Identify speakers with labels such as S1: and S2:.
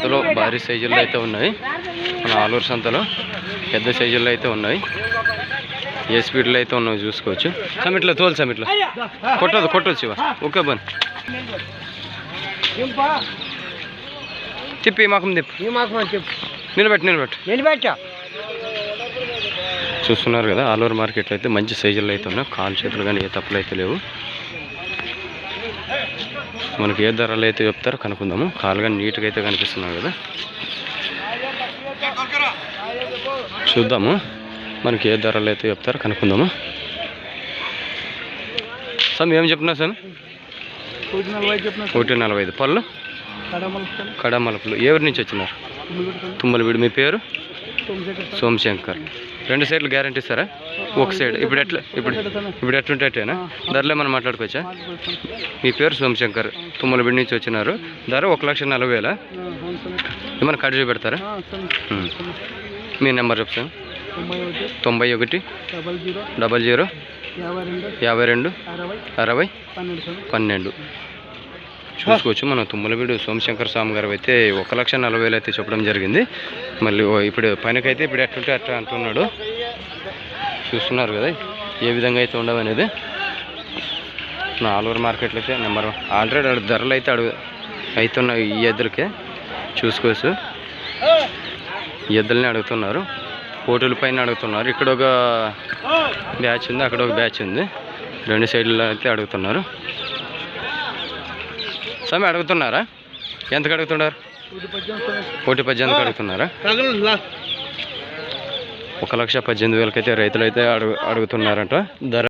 S1: సంతలో భారీ సైజుల్లో అయితే ఉన్నాయి. మన ఆలూరు సంతలో పెద్ద సైజుల్లో అయితే ఉన్నాయి. ఏ స్పీడ్లో అయితే ఉన్నాయి చూసుకోవచ్చు. సమిట్లో తోలు సమిట్లో. కొట్టదు కొట్టొచ్చు ఇవ. ఓకే బన్. తిప్పి మాకు తిప్పి. నిలబెట్టు నిలబెట్టు.
S2: నిలబెట్టా?
S1: చూస్తున్నారు కదా ఆలూరు మార్కెట్లో అయితే మంచి సైజుల్లో అయితే ఉన్నాయి. కాలు చేతులు కానీ ఏ తప్పులు అయితే లేవు. మనకి ఏ ధరలు అయితే చెప్తారో కనుక్కుందాము. కాలుగా నీట్గా అయితే కనిపిస్తున్నాయి కదా. చూద్దాము. మనకి ఏ ధరలు అయితే చెప్తారో కనుక్కుందాము. సార్ ఏం చెప్తున్నా సార్ ఒకటి నలభై ఐదు. పళ్ళు? కడమలుపులు. ఎవరి నుంచి వచ్చినారు? తుమ్మలవీడు. మీ పేరు? సోమశంకర్ రెండు సైడ్లు గ్యారంటీ ఇస్తారా? ఒక సైడ్ ఇప్పుడు ఎట్లా ఇప్పుడు ఇప్పుడు ఎట్లుంటేనా ధరలో మనం మాట్లాడుకోవచ్చా? మీ పేరు సోమశంకర్. తుమ్మలబిడి నుంచి వచ్చినారు. ధర ఒక లక్ష నలభై వేల? ఏమైనా కట్ పెడతారా మీ నెంబర్ చెప్తాను. తొంభై ఒకటి
S2: డబల్ జీరో యాభై రెండు అరవై పన్నెండు.
S1: చూసుకోవచ్చు. మన తుమ్మలవీడు సోమశంకర్ స్వామి గారు అయితే ఒక లక్ష నలభై వేలు అయితే చెప్పడం జరిగింది. మళ్ళీ ఇప్పుడు పైనకైతే ఇప్పుడు ఎట్లుంటే అట్లా అంటున్నాడు. చూస్తున్నారు కదా ఏ విధంగా అయితే ఉండవనేది. నా ఆలూరు మార్కెట్లో అయితే నెంబర్ వన్. ఆల్రెడీ ధరలు అయితే అడుగు అవుతున్నాయి ఈ ఎద్దులకే. చూసుకోవచ్చు. ఎద్దులని అడుగుతున్నారు. పోటీల పైన అడుగుతున్నారు. ఇక్కడ ఒక బ్యాచ్ ఉంది అక్కడ ఒక బ్యాచ్ ఉంది. రెండు సైడ్లో అయితే అడుగుతున్నారు. స్వామి అడుగుతున్నారా? ఎంతకు అడుగుతున్నారు? కోటి పద్దెనిమిదికి అడుగుతున్నారా? ఒక లక్ష పద్దెనిమిది వేలకైతే రైతులు అయితే అడుగు అడుగుతున్నారంట. ధర